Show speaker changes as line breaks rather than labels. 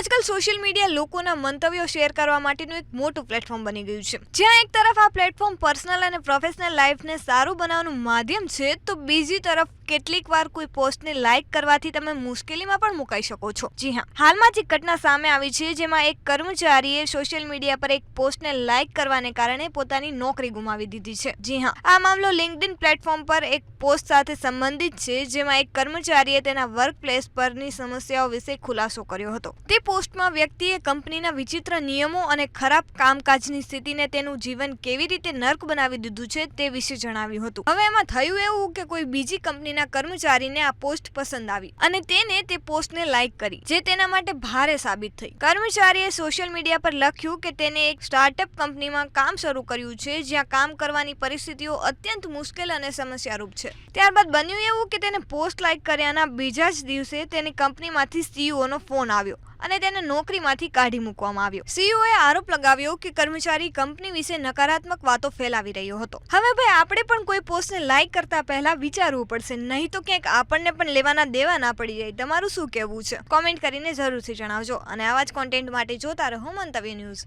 આજકાલ social media લોકોના મંતવ્યો શેર કરવા માટેનું એક મોટું પ્લેટફોર્મ બની ગયું છે. જ્યાં એક તરફ આ પ્લેટફોર્મ પર્સનલ અને પ્રોફેશનલ લાઈફને સારું બનાવવાનું માધ્યમ છે, તો બીજી તરફ કેટલીક વાર કોઈ પોસ્ટને લાઈક કરવાથી તમે મુશ્કેલીમાં પણ મુકાઈ શકો છો. જી હા. હાલમાં જે ઘટના સામે આવી છે જેમાં એક કર્મચારીએ સોશિયલ મીડિયા પર એક પોસ્ટને લાઈક કરવાને કારણે પોતાની નોકરી ગુમાવી દીધી છે. જી હા. આ મામલો લિંકડિન પ્લેટફોર્મ પર એક પોસ્ટ સાથે સંબંધિત છે જેમાં એક કર્મચારીએ તેના વર્ક પ્લેસ પરની સમસ્યાઓ વિશે ખુલાસો કર્યો હતો. તે પોસ્ટમાં વ્યક્તિએ કંપનીના વિચિત્ર નિયમો અને ખરાબ કામકાજની સ્થિતિને તેનું જીવન કેવી રીતે નર્ક બનાવી દીધું છે તે વિશે જણાવ્યું હતું. હવે એમાં થયું એવું કે કોઈ બીજી કંપનીના કર્મચારીને આ પોસ્ટ પસંદ આવી અને તેને તે પોસ્ટને લાઈક કરી, જે તેના માટે ભારે સાબિત થઈ. કર્મચારીએ સોશિયલ મીડિયા પર લખ્યું કે તેને એક સ્ટાર્ટઅપ કંપનીમાં કામ શરૂ કર્યું છે, જ્યાં કામ કરવાની પરિસ્થિતિઓ અત્યંત મુશ્કેલ અને સમસ્યારૂપ છે. ત્યારબાદ બન્યું એવું કે તેને પોસ્ટ લાઈક કર્યાના બીજા જ દિવસે તેની કંપનીમાંથી સીઈઓનો નો ફોન આવ્યો. અને તેને નોકરીમાંથી કાઢી મૂકવામાં આવ્યો. સીઈઓએ આરોપ લગાવ્યો કે કર્મચારી કંપની વિશે નકારાત્મક વાતો ફેલાવી રહ્યો હતો. હવે ભાઈ, આપણે પણ કોઈ પોસ્ટને લાઈક કરતા પહેલા વિચારવું પડશે, નહીં તો ક્યાંક આપણને પણ લેવાના દેવા ના પડી જાય. તમારું શું કહેવું છે? કોમેન્ટ કરીને જરૂરથી જણાવજો. અને આવા જ કોન્ટેન્ટ માટે જોતા રહો મંતવ્ય ન્યૂઝ.